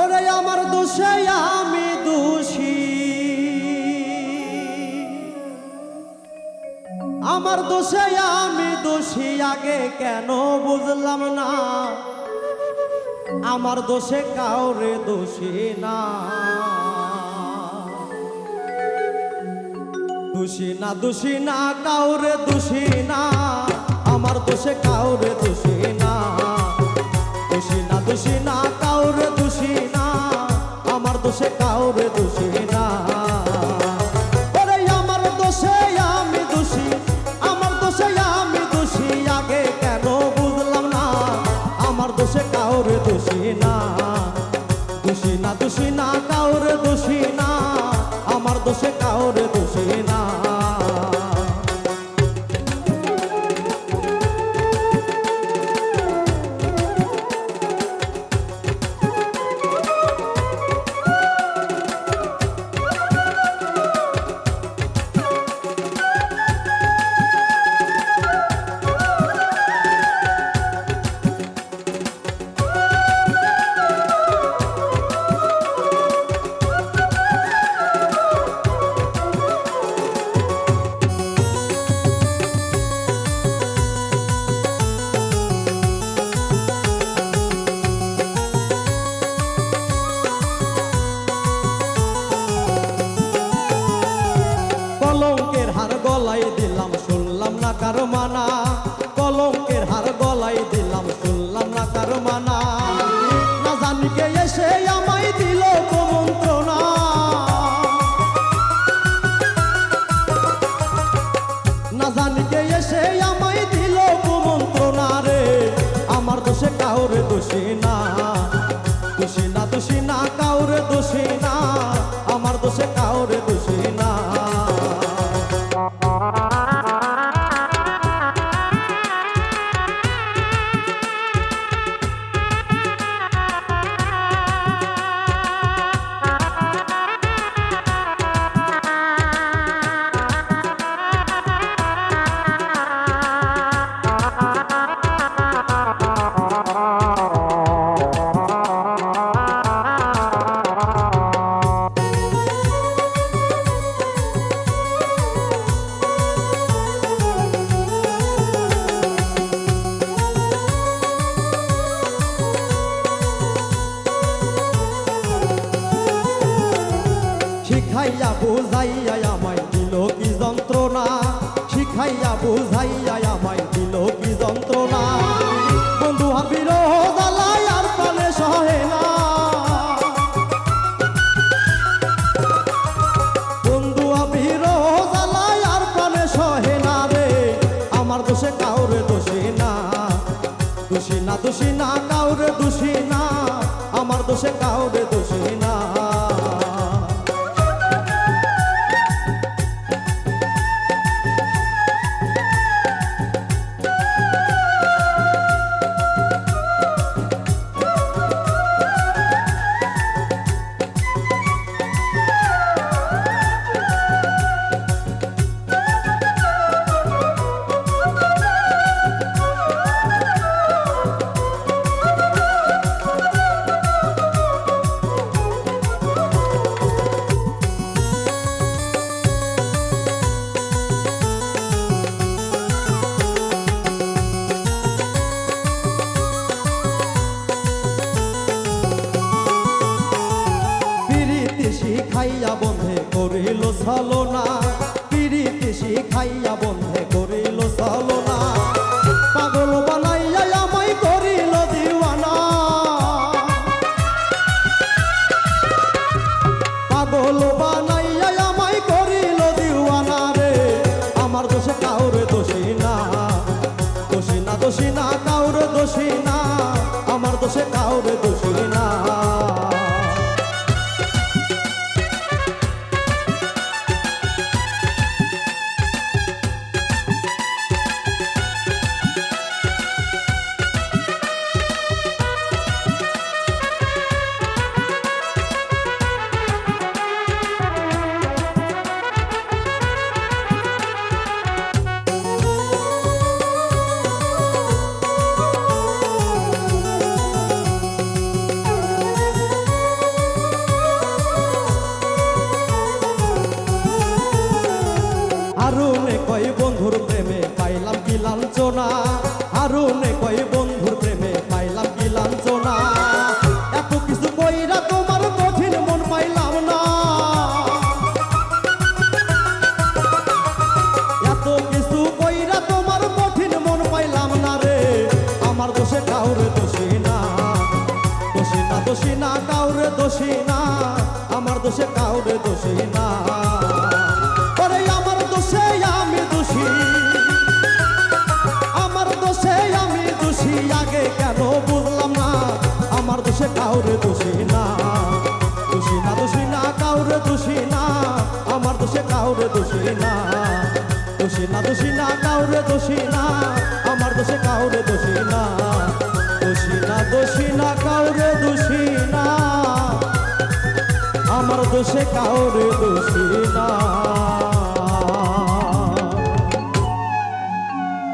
ওরে আমার দোষে আমি দোষী। আমার দোষে আমি দোষী, আগে কেন বুঝলাম না? আমার দোষে কাউরে দোষী না। দোষী না দোষী না, কাউরে দোষী দোষী না কাউরে না কারও মানা, কলঙ্কের হার গলায় দিলাম, শুনলাম না কারও মানা। না জানি কে এসে আমায় দিল কুমন্ত্রণা। না জানি কে এসে আমায় দিল কুমন্ত্রণা রে, আমার দোষে কাউরে দোষী না। দোষী না দোষী না, কাউরে দোষী শিখাইয়া বুঝাইয়া আমায় দিল কি যন্ত্রণা? বন্ধু হাবির জ্বালায় আর পানে সহে না। বন্ধু হাবির জ্বালায় আর পানে সহে না রে। আমার দোষে কাউরে দোষী না। দোষী না দোষী না, কাউরে দোষী না। আমার দোষে কাউরে দোষী করিল ছলনা পিরিতি শিখাইয়া বন্ধে করিল ছলনা পাগল বানাইয়া আমায় করিল দিওয়ানা। পাগল বানাইয়া প্রেমে পাইলাম কি লাঞ্ছনা? আরুনে কয় বন্ধুর প্রেমে পাইলাম কি এত কিছু কইরা তোমার কঠিন মন পাইলাম না। এত কিছু কইরা তোমার কঠিন মন পাইলাম না রে। আমার দোষে কাউরে দোষী না। দোষী না দোষী না, কাউরে দোষী না। আমার দোষে কাউরে দোষী না। দোষী না দোষী না দোষী না কাউরে দোষী না আমার দোষে কাউরে দোষী না দোষী না দোষী না কাউরে দোষী না আমার দোষে কাউরে দোষী না দোষী না দোষী না কাউরে দোষী না আমার দোষে কাউরে দোষী না